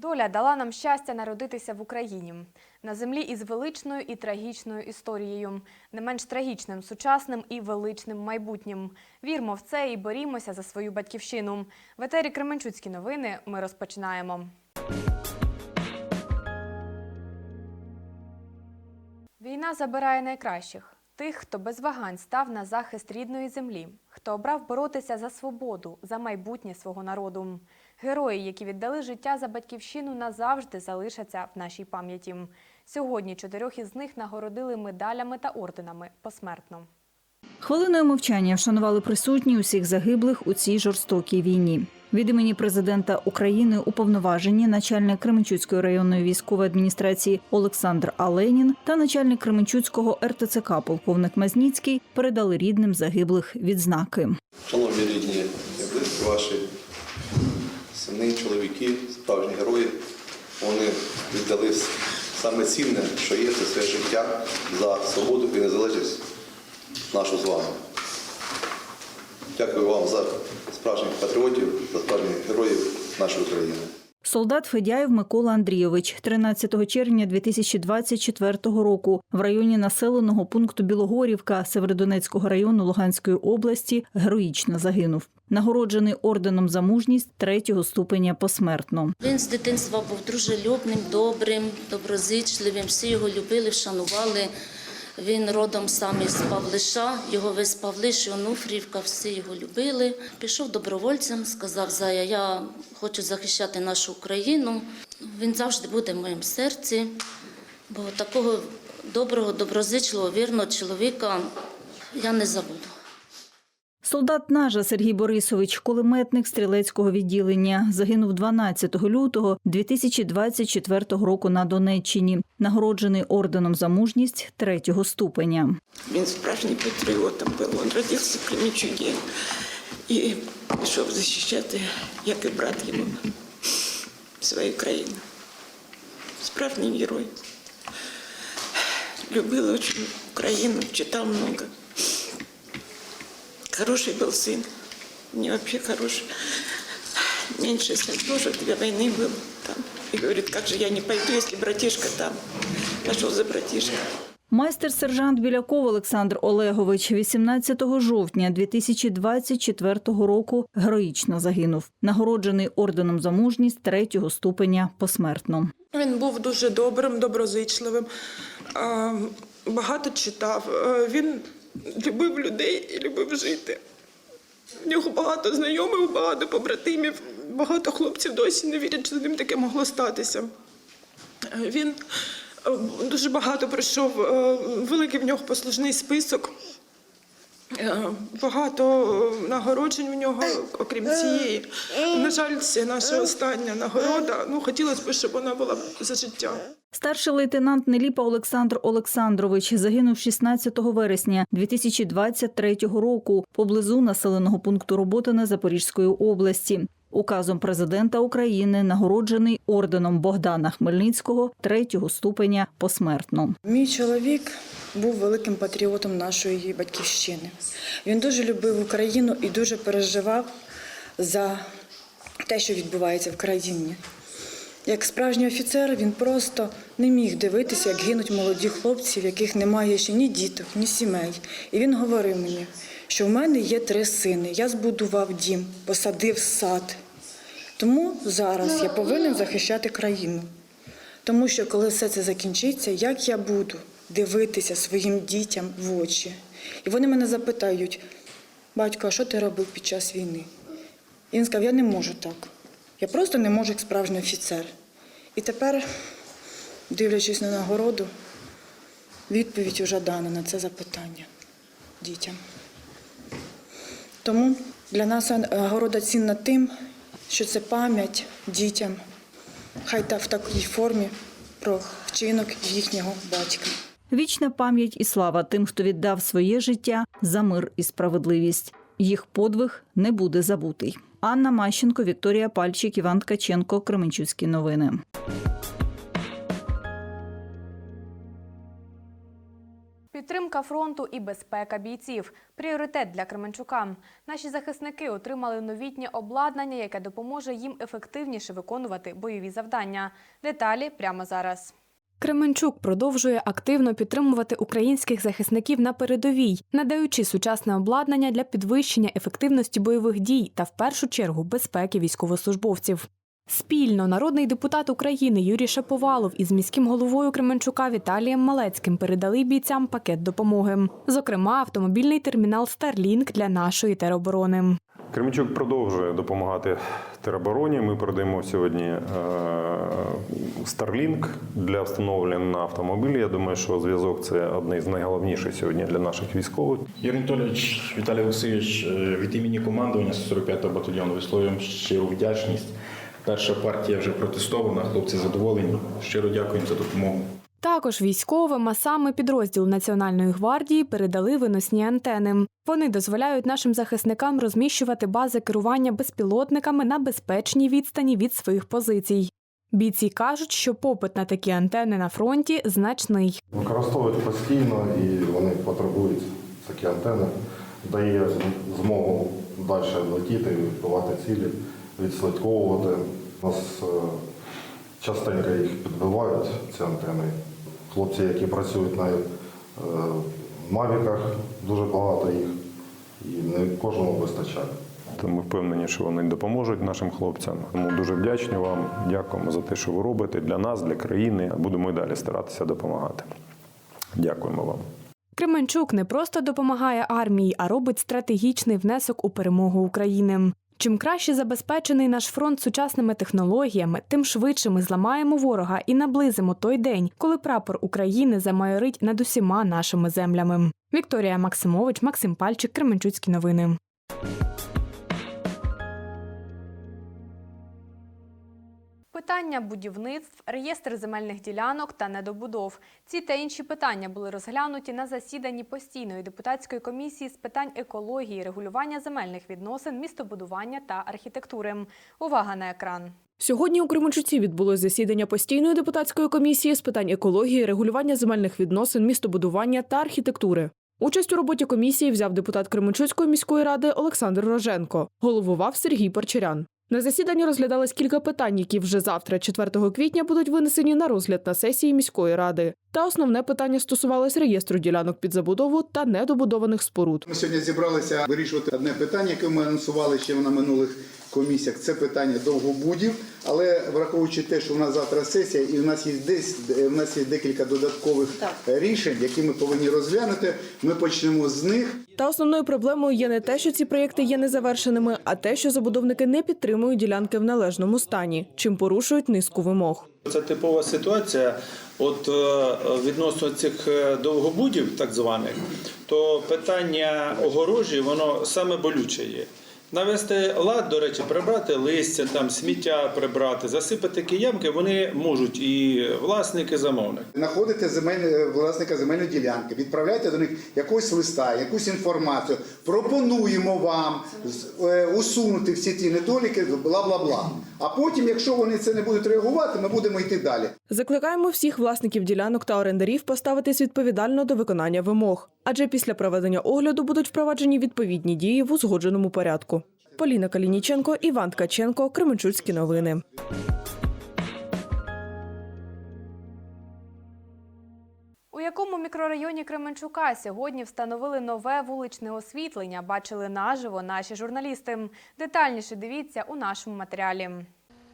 Доля дала нам щастя народитися в Україні на землі із величною і трагічною історією, не менш трагічним, сучасним і величним майбутнім. Вірмо в це і борімося за свою батьківщину. В етері Кременчуцькі новини ми розпочинаємо. Війна забирає найкращих тих, хто без вагань став на захист рідної землі, хто обрав боротися за свободу, за майбутнє свого народу. Герої, які віддали життя за батьківщину, назавжди залишаться в нашій пам'яті. Сьогодні чотирьох із них нагородили медалями та орденами посмертно. Хвилиною мовчання вшанували присутні усіх загиблих у цій жорстокій війні. Від імені президента України уповноважені начальник Кременчуцької районної військової адміністрації Олександр Аленін та начальник Кременчуцького РТЦК полковник Мазніцький передали рідним загиблих відзнаки. Шановні рідні близькі ваші сини, чоловіки, справжні герої, вони віддали саме цінне, що є, це своє життя за свободу і незалежність нашу з вами. Дякую вам за справжніх патріотів, за справжніх героїв нашої України. Солдат Федяєв Микола Андрійович 13 червня 2024 року в районі населеного пункту Білогорівка Северодонецького району Луганської області героїчно загинув. Нагороджений орденом за мужність третього ступеня посмертно. Він з дитинства був дружелюбним, добрим, доброзичливим. Всі його любили, вшанували. Він родом сам із Павлиша, його весь Павлиш, Онуфрівка, всі його любили. Пішов добровольцем, сказав Зая, я хочу захищати нашу Україну. Він завжди буде в моєму серці, бо такого доброго, доброзичливого, вірного чоловіка я не забуду. Солдат Нажа Сергій Борисович, кулеметник стрілецького відділення, загинув 12 лютого 2024 року на Донеччині, нагороджений орденом за мужність третього ступеня. Він справжній патріотом був. Він родився в Кремічугі і пішов захищати, як і брат його, свою країну. Справжній герой. Любил очень Украину, читал много. Хороший был сын. Не вообще хороший. Меньше сын тоже для войны был там. И говорит, как же я не пойду, если братишка там. Пошел за братишкой. Майстер-сержант Біляков Олександр Олегович 18 жовтня 2024 року героїчно загинув, нагороджений орденом за мужність третього ступеня посмертно. Він був дуже добрим, доброзичливим, е, багато читав. Е, Він любив людей і любив жити. В нього багато знайомих, багато побратимів, багато хлопців досі не вірять, що з ним таке могло статися. Е, Він е, дуже багато пройшов, е, великий в нього послужний список. Е, Багато е, нагороджень в нього, окрім цієї. На жаль, це наша остання нагорода. Ну, хотілося б, щоб вона була за життя. Старший лейтенант Неліпа Олександр Олександрович загинув 16 вересня 2023 року поблизу населеного пункту Роботине Запорізької області. Указом президента України нагороджений орденом Богдана Хмельницького третього ступеня посмертно. Мій чоловік був великим патріотом нашої батьківщини. Він дуже любив Україну і дуже переживав за те, що відбувається в країні. Як справжній офіцер, він просто не міг дивитися, як гинуть молоді хлопці, в яких немає ще ні діток, ні сімей. І він говорив мені, що в мене є три сини. Я збудував дім, посадив сад. Тому зараз я повинен захищати країну. Тому що коли все це закінчиться, як я буду дивитися своїм дітям в очі? І вони мене запитають, батько, а що ти робив під час війни? І він сказав, я не можу так. Я просто не можу як справжній офіцер. І тепер, дивлячись на нагороду, відповідь вже дана на це запитання дітям. Тому для нас нагорода цінна тим, що це пам'ять дітям, хай та в такій формі про вчинок їхнього батька. Вічна пам'ять і слава тим, хто віддав своє життя за мир і справедливість. Їх подвиг не буде забутий. Анна Мащенко, Вікторія Пальчик, Іван Ткаченко, Кременчуцькі новини. Підтримка фронту і безпека бійців пріоритет для Кременчука. Наші захисники отримали новітнє обладнання, яке допоможе їм ефективніше виконувати бойові завдання. Деталі прямо зараз. Кременчук продовжує активно підтримувати українських захисників на передовій, надаючи сучасне обладнання для підвищення ефективності бойових дій та в першу чергу безпеки військовослужбовців. Спільно народний депутат України Юрій Шаповалов із міським головою Кременчука Віталієм Малецьким передали бійцям пакет допомоги, зокрема автомобільний термінал Starlink для нашої тероборони. Кременчук продовжує допомагати теробороні. Ми передаємо сьогодні е, Starlink для встановлення на автомобілі. Я думаю, що зв'язок це одне з найголовніших сьогодні для наших військових. Юрій Анатолійович, Віталій Васильович, е, від імені командування 45-го батальйону висловлюємо щиру вдячність. Перша партія вже протестована, хлопці задоволені. Щиро дякуємо за допомогу. Також військовим, а саме підрозділ Національної гвардії, передали виносні антени. Вони дозволяють нашим захисникам розміщувати бази керування безпілотниками на безпечній відстані від своїх позицій. Бійці кажуть, що попит на такі антени на фронті значний. Використовують постійно і вони потребують такі антени, дає змогу далі летіти, відбивати цілі, відслідковувати. У нас е, частенько їх підбивають, ці антени. Хлопці, які працюють на е, мавіках, дуже багато їх, і не кожному вистачає. Тому впевнені, що вони допоможуть нашим хлопцям. Тому дуже вдячні вам. Дякуємо за те, що ви робите для нас, для країни. Будемо і далі старатися допомагати. Дякуємо вам. Кременчук не просто допомагає армії, а робить стратегічний внесок у перемогу України. Чим краще забезпечений наш фронт сучасними технологіями, тим швидше ми зламаємо ворога і наблизимо той день, коли прапор України замайорить над усіма нашими землями. Вікторія Максимович, Максим Пальчик, Кременчуцькі новини. Питання будівництв, реєстр земельних ділянок та недобудов. Ці та інші питання були розглянуті на засіданні постійної депутатської комісії з питань екології, регулювання земельних відносин, містобудування та архітектури. Увага на екран. Сьогодні у Кременчуці відбулось засідання постійної депутатської комісії з питань екології, регулювання земельних відносин, містобудування та архітектури. Участь у роботі комісії взяв депутат Кременчуцької міської ради Олександр Роженко. Головував Сергій Парчерян. На засіданні розглядалось кілька питань, які вже завтра, 4 квітня, будуть винесені на розгляд на сесії міської ради. Та основне питання стосувалось реєстру ділянок під забудову та недобудованих споруд. Ми сьогодні зібралися вирішувати одне питання, яке ми анонсували ще на минулих комісіях. Це питання довгобудів. Але враховуючи те, що у нас завтра сесія, і у нас є десь у нас є декілька додаткових рішень, які ми повинні розглянути. Ми почнемо з них. Та основною проблемою є не те, що ці проєкти є незавершеними, а те, що забудовники не підтримують ділянки в належному стані, чим порушують низку вимог. Це типова ситуація. От е, відносно цих е, довгобудів, так званих, то питання огорожі, воно саме болюче є. Навести лад, до речі, прибрати листя, там сміття прибрати, засипати киямки, вони можуть і власники, замовник. Знаходите земель, власника земельної ділянки, відправляйте до них якогось листа, якусь інформацію. Пропонуємо вам е, усунути всі ті недоліки, бла бла бла. А потім, якщо вони це не будуть реагувати, ми будемо йти далі. Закликаємо всіх власників ділянок та орендарів поставитись відповідально до виконання вимог, адже після проведення огляду будуть впроваджені відповідні дії в узгодженому порядку. Поліна Калініченко, Іван Ткаченко, Кременчуцькі новини. У якому мікрорайоні Кременчука сьогодні встановили нове вуличне освітлення? Бачили наживо наші журналісти. Детальніше дивіться у нашому матеріалі.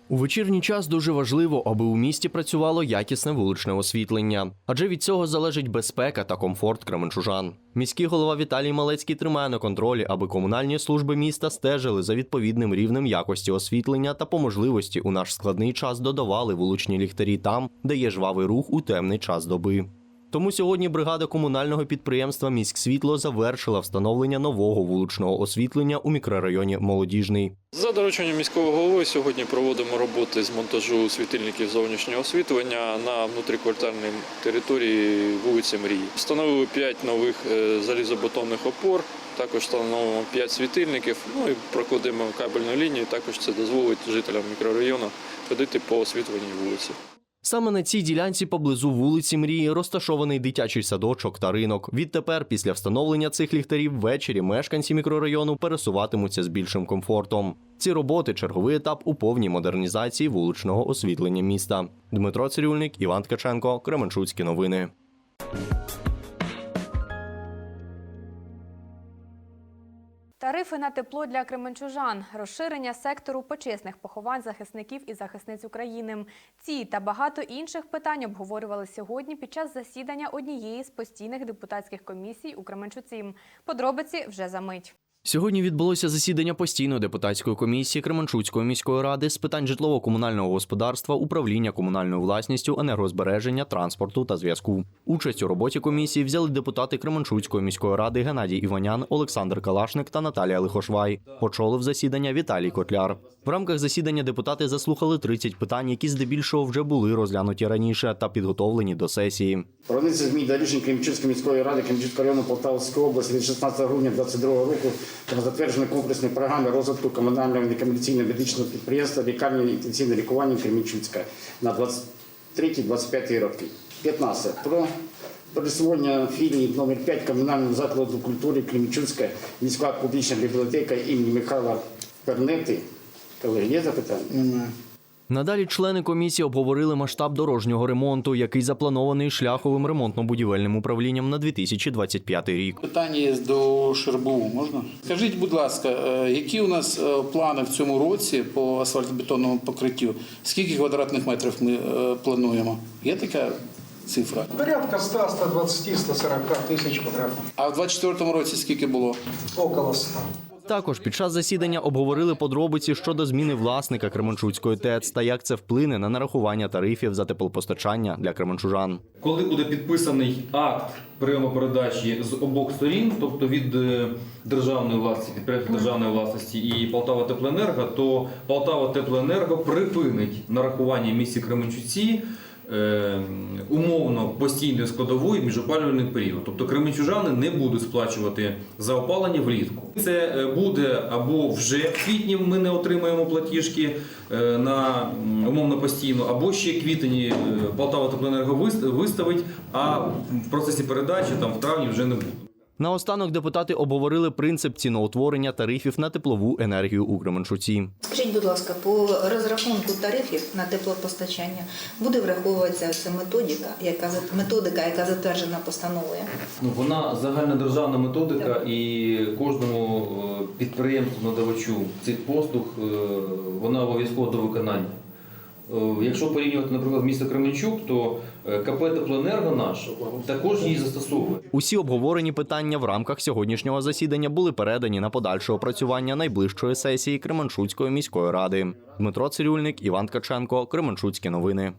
У вечірній час дуже важливо, аби у місті працювало якісне вуличне освітлення, адже від цього залежить безпека та комфорт кременчужан. Міський голова Віталій Малецький тримає на контролі, аби комунальні служби міста стежили за відповідним рівнем якості освітлення та по можливості у наш складний час додавали вуличні ліхтарі там, де є жвавий рух у темний час доби. Тому сьогодні бригада комунального підприємства Міськсвітло завершила встановлення нового вуличного освітлення у мікрорайоні Молодіжний. За дорученням міського голови сьогодні проводимо роботи з монтажу світильників зовнішнього освітлення на внутріквартальній території вулиці Мрії. Встановили 5 нових е, залізобетонних опор, також встановимо 5 світильників, ну і прокладемо кабельну лінію. Також це дозволить жителям мікрорайону ходити по освітленій вулиці. Саме на цій ділянці поблизу вулиці Мрії розташований дитячий садочок та ринок. Відтепер, після встановлення цих ліхтарів, ввечері мешканці мікрорайону пересуватимуться з більшим комфортом. Ці роботи черговий етап у повній модернізації вуличного освітлення міста. Дмитро Цирюльник, Іван Ткаченко, Кременчуцькі новини. Тарифи на тепло для кременчужан, розширення сектору почесних поховань захисників і захисниць України. Ці та багато інших питань обговорювали сьогодні під час засідання однієї з постійних депутатських комісій у Кременчуці. Подробиці вже за мить. Сьогодні відбулося засідання постійної депутатської комісії Кременчуцької міської ради з питань житлово-комунального господарства, управління комунальною власністю, енергозбереження, транспорту та зв'язку. Участь у роботі комісії взяли депутати Кременчуцької міської ради Геннадій Іванян, Олександр Калашник та Наталія Лихошвай. Очолив засідання Віталій Котляр. В рамках засідання депутати заслухали 30 питань, які здебільшого вже були розглянуті раніше та підготовлені до сесії. Про внесення змін до рішень Кремчуцької міської ради Кремчуцького району Полтавської області від 16 грудня 2022 року про затвердження комплексної програми розвитку комунального некомерційного медичного підприємства лікарні інтенсивне лікування Кремінчуцька на 23-25 роки. 15. Про присвоєння філії номер 5 комунального закладу культури Кремінчуцька міська публічна бібліотека імені Михайла Пернети. Колеги, є запитання? Надалі члени комісії обговорили масштаб дорожнього ремонту, який запланований шляховим ремонтно-будівельним управлінням на 2025 рік. Питання є до ШРБУ, можна? Скажіть, будь ласка, е, які у нас е, плани в цьому році по асфальтобетонному покриттю? Скільки квадратних метрів ми е, плануємо? Є така цифра? Порядка 100, 120, 140 тысяч квадратных. А в 24-му році скільки було? Около 100. Також під час засідання обговорили подробиці щодо зміни власника Кременчуцької ТЕЦ та як це вплине на нарахування тарифів за теплопостачання для кременчужан. Коли буде підписаний акт прийому з обох сторін, тобто від е, державної власності, підприємства державної власності і Полтава Теплоенерго, то Полтава Теплоенерго припинить нарахування місті Кременчуці умовно постійною складової між опалювальний період. Тобто кременчужани не будуть сплачувати за опалення влітку. Це е, буде або вже в квітні ми не отримаємо платіжки е, на умовно постійно, або ще квітень е, Полтава Теплоенерго виставить, а в процесі передачі там в травні вже не буде. Наостанок депутати обговорили принцип ціноутворення тарифів на теплову енергію у Кременчуці. Скажіть, будь ласка, по розрахунку тарифів на теплопостачання буде враховуватися ця методика, яка за- методика, яка затверджена постановою? Ну, вона загальнодержавна методика, і кожному е, підприємству, надавачу цих послуг е, вона обов'язково до виконання. Е, Якщо порівнювати, наприклад, місто Кременчук, то е, КП Теплоенерго наш також її застосовує. Усі обговорені питання в рамках сьогоднішнього засідання були передані на подальше опрацювання найближчої сесії Кременчуцької міської ради. Дмитро Цирюльник, Іван Ткаченко, Кременчуцькі новини.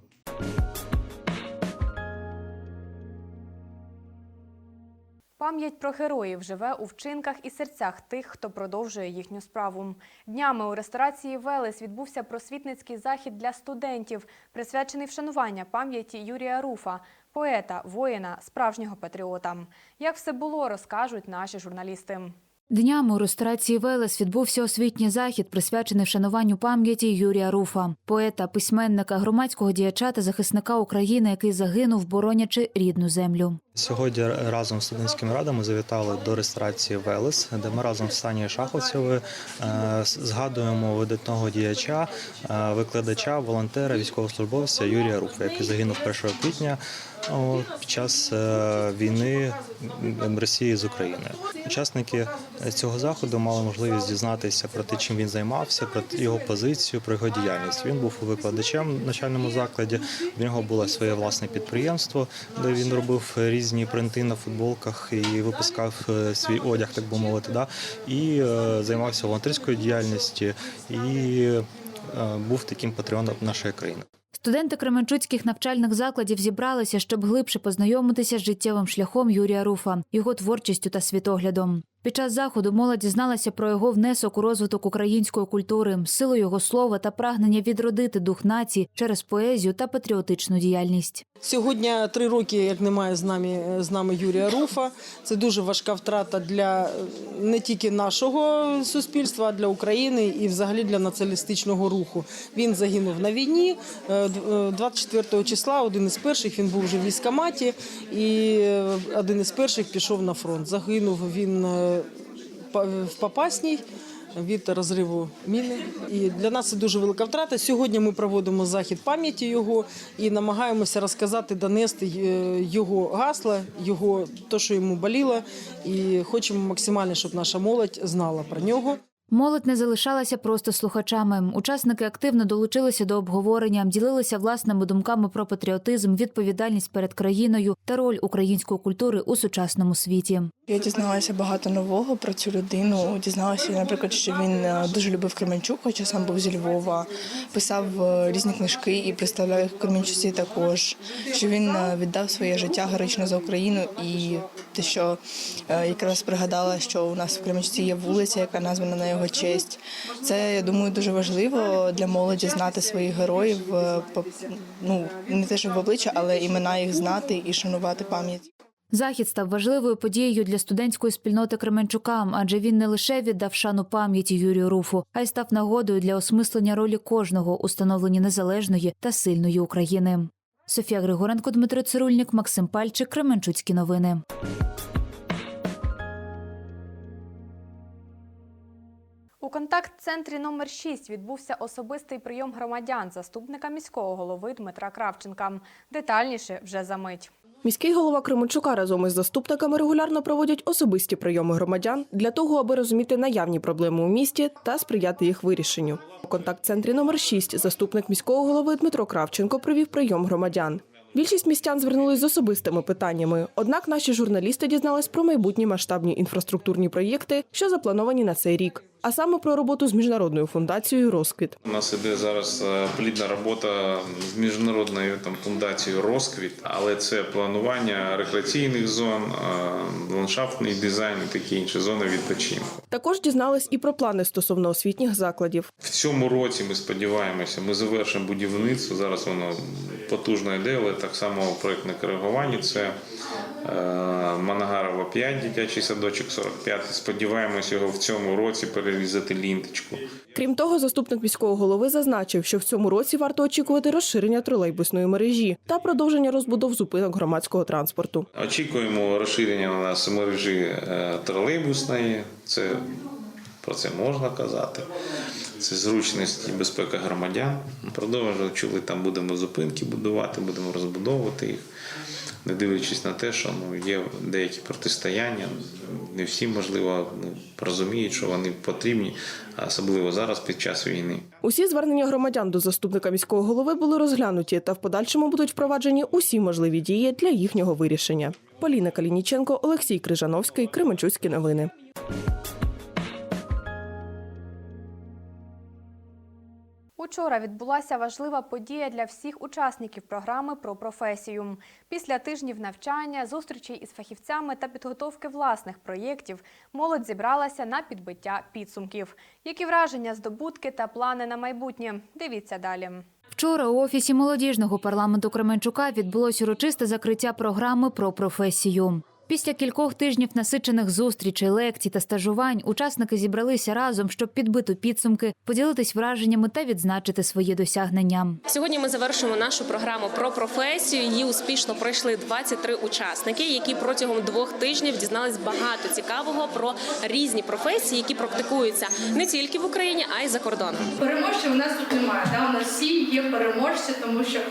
Пам'ять про героїв живе у вчинках і серцях тих, хто продовжує їхню справу. Днями у ресторації Велес відбувся просвітницький захід для студентів, присвячений вшанування пам'яті Юрія Руфа, поета, воїна, справжнього патріота. Як все було, розкажуть наші журналісти. Днями у ресторації Велес відбувся освітній захід, присвячений вшануванню пам'яті Юрія Руфа, поета, письменника, громадського діяча та захисника України, який загинув, боронячи рідну землю. Сьогодні разом з студентськими радами завітали до реєстрації Велес, де ми разом з Санією Шаховцевою е, згадуємо видатного діяча, е, викладача, волонтера, військовослужбовця Юрія Руфа, який загинув 1 квітня під час е, війни Росії з Україною. Учасники цього заходу мали можливість дізнатися про те, чим він займався, про його позицію, про його діяльність. Він був викладачем в навчальному закладі. В нього було своє власне підприємство, де він робив різні принти на футболках і випускав е, свій одяг, так би мовити. Да? І е, займався волонтерською діяльністю і е, був таким патріоном нашої країни. Студенти Кременчуцьких навчальних закладів зібралися, щоб глибше познайомитися з життєвим шляхом Юрія Руфа, його творчістю та світоглядом. Під час заходу молодь дізналася про його внесок у розвиток української культури, силу його слова та прагнення відродити дух нації через поезію та патріотичну діяльність. Сьогодні три роки, як немає з нами з нами Юрія Руфа. Це дуже важка втрата для е, не тільки нашого суспільства, а для України і взагалі для націоналістичного руху. Він загинув на війні е, д- е, 24 числа. Один із перших він був вже в військкоматі, і е, один із перших пішов на фронт. Загинув він е, в Попасній від розриву міни. І для нас це дуже велика втрата. Сьогодні ми проводимо захід пам'яті його і намагаємося розказати, донести е, його гасла, його то, що йому боліло, і хочемо максимально, щоб наша молодь знала про нього. Молодь не залишалася просто слухачами. Учасники активно долучилися до обговорення, ділилися власними думками про патріотизм, відповідальність перед країною та роль української культури у сучасному світі. Я дізналася багато нового про цю людину. Дізналася, наприклад, що він е, дуже любив Кременчук, хоча сам був зі Львова, писав е, різні книжки і представляв їх Кременчуці також. Що він е, віддав своє життя героїчно за Україну, і те, що якраз пригадала, що у нас в Кременчуці є вулиця, яка названа на честь. Це я думаю дуже важливо для молоді знати своїх героїв. е, Ну не те, що в обличчя, але імена їх знати і шанувати пам'ять. Захід став важливою подією для студентської спільноти Кременчука, адже він не лише віддав шану пам'яті Юрію Руфу, а й став нагодою для осмислення ролі кожного у становленні незалежної та сильної України. Софія Григоренко, Дмитро Цирульник, Максим Пальчик, Кременчуцькі новини. У контакт-центрі номер 6 відбувся особистий прийом громадян заступника міського голови Дмитра Кравченка. Детальніше вже за мить. Міський голова Кременчука разом із заступниками регулярно проводять особисті прийоми громадян для того, аби розуміти наявні проблеми у місті та сприяти їх вирішенню. У контакт-центрі номер 6 заступник міського голови Дмитро Кравченко провів прийом громадян. Більшість містян звернулись з особистими питаннями. Однак наші журналісти дізнались про майбутні масштабні інфраструктурні проєкти, що заплановані на цей рік, а саме про роботу з міжнародною фундацією Розквіт. У нас іде зараз е, плідна робота з міжнародною там фундацією Розквіт, але це планування рекреаційних зон, е, ландшафтний дизайн і такі інші зони відпочинку. Також дізнались і про плани стосовно освітніх закладів. В цьому році ми сподіваємося, ми завершимо будівництво. Зараз воно потужно йде, але так само проєктне коригування. Це Манагарова 5, дитячий садочок 45. Сподіваємось його в цьому році перерізати лінточку. Крім того, заступник міського голови зазначив, що в цьому році варто очікувати розширення тролейбусної мережі та продовження розбудов зупинок громадського транспорту. Очікуємо розширення на нас мережі е, тролейбусної. Це про це можна казати. Це зручність і безпека громадян. Продовжуємо, чули, там будемо зупинки будувати, будемо розбудовувати їх, не дивлячись на те, що ну, є деякі протистояння. Не всі, можливо, ну, розуміють, що вони потрібні, особливо зараз під час війни. Усі звернення громадян до заступника міського голови були розглянуті та в подальшому будуть впроваджені усі можливі дії для їхнього вирішення. Поліна Калініченко, Олексій Крижановський, Кременчуцькі новини. Учора відбулася важлива подія для всіх учасників програми про професію. Після тижнів навчання, зустрічей із фахівцями та підготовки власних проєктів молодь зібралася на підбиття підсумків. Які враження, здобутки та плани на майбутнє? Дивіться далі. Вчора у офісі молодіжного парламенту Кременчука відбулось урочисте закриття програми про професію. Після кількох тижнів насичених зустрічей, лекцій та стажувань учасники зібралися разом, щоб підбити підсумки, поділитись враженнями та відзначити свої досягнення. Сьогодні ми завершуємо нашу програму про професію. Її успішно пройшли 23 учасники, які протягом двох тижнів дізнались багато цікавого про різні професії, які практикуються не тільки в Україні, а й за кордоном. Переможців у нас тут немає. Да? У нас всі є переможці, тому що е,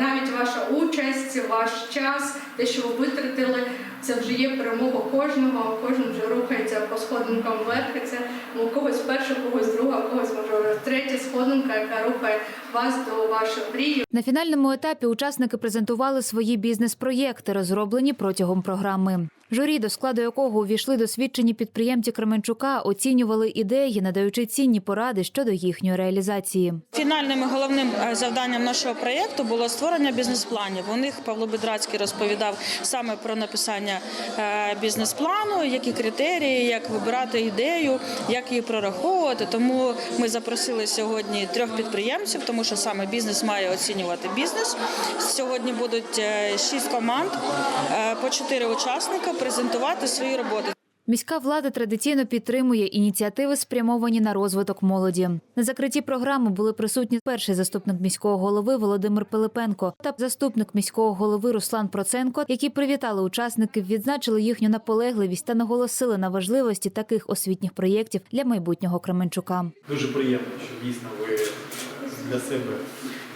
навіть ваша участь, ваш час, те, що ви витратили, це вже є перемога кожного. Кожен вже рухається по сходинкам вверх. Це у когось перша, когось друга, когось може третя сходинка, яка рухає вас до вашої мрії. На фінальному етапі учасники презентували свої бізнес-проєкти, розроблені протягом програми. Журі, до складу якого увійшли досвідчені підприємці Кременчука, оцінювали ідеї, надаючи цінні поради щодо їхньої реалізації. Фінальним і головним е, завданням нашого проєкту було створення бізнес-планів. У них Павло Бедрацький розповідав саме про написання е, бізнес-плану, які критерії, як вибирати ідею, як її прораховувати. Тому ми запросили сьогодні трьох підприємців, тому що саме бізнес має оцінювати бізнес. Сьогодні будуть е, шість команд, е, по чотири учасника презентувати свої роботи. Міська влада традиційно підтримує ініціативи, спрямовані на розвиток молоді. На закритті програми були присутні перший заступник міського голови Володимир Пилипенко та заступник міського голови Руслан Проценко, які привітали учасників, відзначили їхню наполегливість та наголосили на важливості таких освітніх проєктів для майбутнього Кременчука. Дуже приємно, що дійсно ви для себе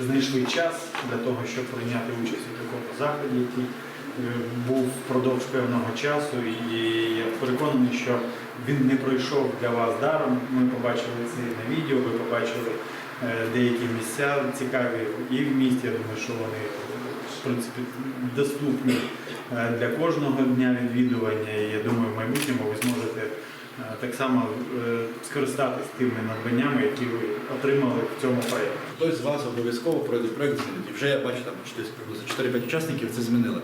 знайшли час для того, щоб прийняти участь у такому заході, який е, був впродовж певного часу. І я переконаний, що він не пройшов для вас даром. Ми побачили це на відео, ви побачили е, деякі місця цікаві і в місті. Я думаю, що вони в принципі доступні е, для кожного дня відвідування. І я думаю, в майбутньому ви зможете так само е, скористатись тими надбаннями, які ви отримали в цьому проєкті. Хтось з вас обов'язково пройде проєкт. І вже я бачу там приблизно 4-5 учасників це змінили.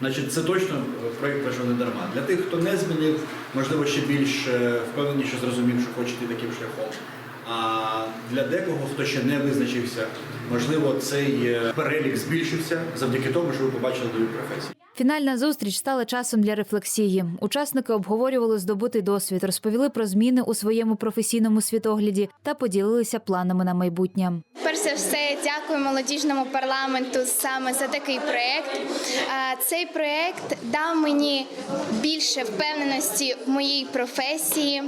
Значить, це точно е, проєкт пройшов не дарма. Для тих, хто не змінив, можливо, ще більш е, впевненіше зрозумів, що хоче йти таким шляхом. А для декого, хто ще не визначився, можливо, цей перелік збільшився завдяки тому, що ви побачили нові професії. Фінальна зустріч стала часом для рефлексії. Учасники обговорювали здобутий досвід, розповіли про зміни у своєму професійному світогляді та поділилися планами на майбутнє. Перш все, дякую молодіжному парламенту саме за такий проект. Цей проект дав мені більше впевненості в моїй професії.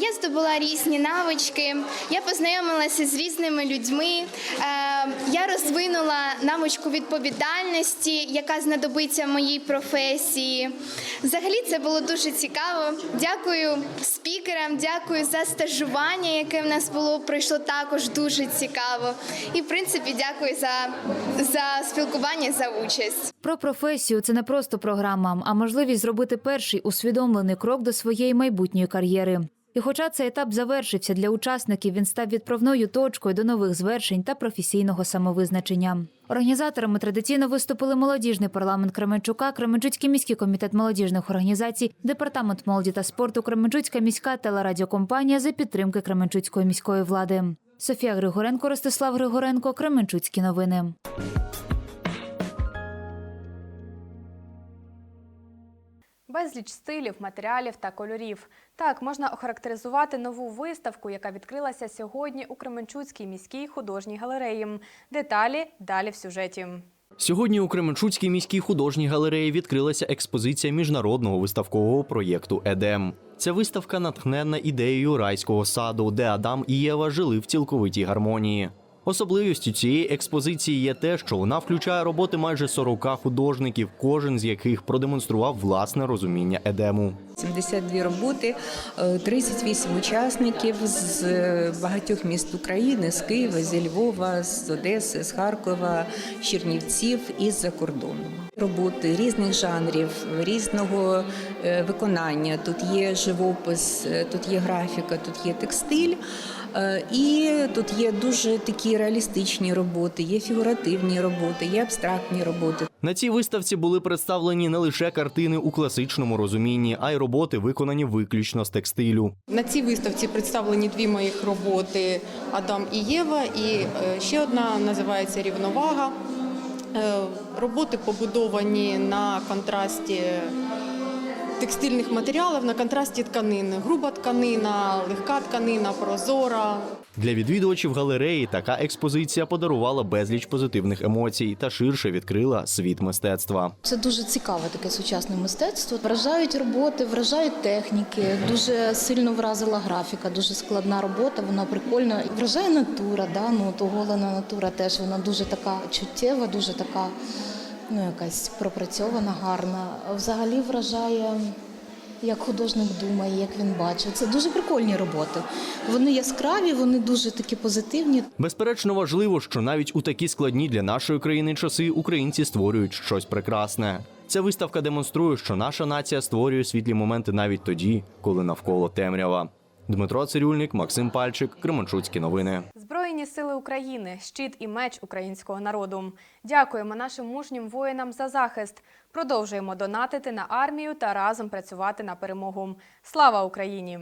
Я здобула різні навички, я познайомилася з різними людьми. Я розвинула навичку відповідальності, яка знадобиться моїй професії. Взагалі це було дуже цікаво. Дякую спікерам, дякую за стажування, яке в нас було. Пройшло також дуже цікаво. І в принципі, дякую за, за спілкування, за участь. Про професію це не просто програма, а можливість зробити перший усвідомлений крок до своєї майбутньої кар'єри. І хоча цей етап завершився для учасників, він став відправною точкою до нових звершень та професійного самовизначення. Організаторами традиційно виступили молодіжний парламент Кременчука, Кременчуцький міський комітет молодіжних організацій, департамент молоді та спорту, Кременчуцька міська телерадіокомпанія за підтримки Кременчуцької міської влади. Софія Григоренко, Ростислав Григоренко, Кременчуцькі новини. Безліч стилів, матеріалів та кольорів. Так можна охарактеризувати нову виставку, яка відкрилася сьогодні у Кременчуцькій міській художній галереї. Деталі далі в сюжеті. Сьогодні у Кременчуцькій міській художній галереї відкрилася експозиція міжнародного виставкового проєкту Едем. Ця виставка натхненна ідеєю райського саду, де Адам і Єва жили в цілковитій гармонії. Особливістю цієї експозиції є те, що вона включає роботи майже 40 художників, кожен з яких продемонстрував власне розуміння Едему. 72 роботи, е, 38 учасників з е, багатьох міст України, з Києва, зі Львова, з Одеси, з Харкова, Чернівців і з-за кордону. Роботи різних жанрів, різного е, виконання. Тут є живопис, е, тут є графіка, тут є текстиль. Е, І тут є дуже такі реалістичні роботи, є фігуративні роботи, є абстрактні роботи. На цій виставці були представлені не лише картини у класичному розумінні, а й роботи, виконані виключно з текстилю. На цій виставці представлені дві моїх роботи Адам і Єва, і е, ще одна називається Рівновага. Е, Роботи побудовані на контрасті текстильних матеріалів, на контрасті тканини. Груба тканина, легка тканина, прозора. Для відвідувачів галереї така експозиція подарувала безліч позитивних емоцій та ширше відкрила світ мистецтва. Це дуже цікаве таке сучасне мистецтво. Вражають роботи, вражають техніки. Дуже сильно вразила графіка, дуже складна робота. Вона прикольна. Вражає натура. Да? Ну, от оголена натура теж вона дуже така чуттєва, дуже така, ну якась пропрацьована, гарна. Взагалі вражає як художник думає, як він бачить. Це дуже прикольні роботи. Вони яскраві, вони дуже такі позитивні. Безперечно, важливо, що навіть у такі складні для нашої країни часи українці створюють щось прекрасне. Ця виставка демонструє, що наша нація створює світлі моменти навіть тоді, коли навколо темрява. Дмитро Цирюльник, Максим Пальчик, Кременчуцькі новини. Збройні сили України, щит і меч українського народу. Дякуємо нашим мужнім воїнам за захист. Продовжуємо донатити на армію та разом працювати на перемогу. Слава Україні!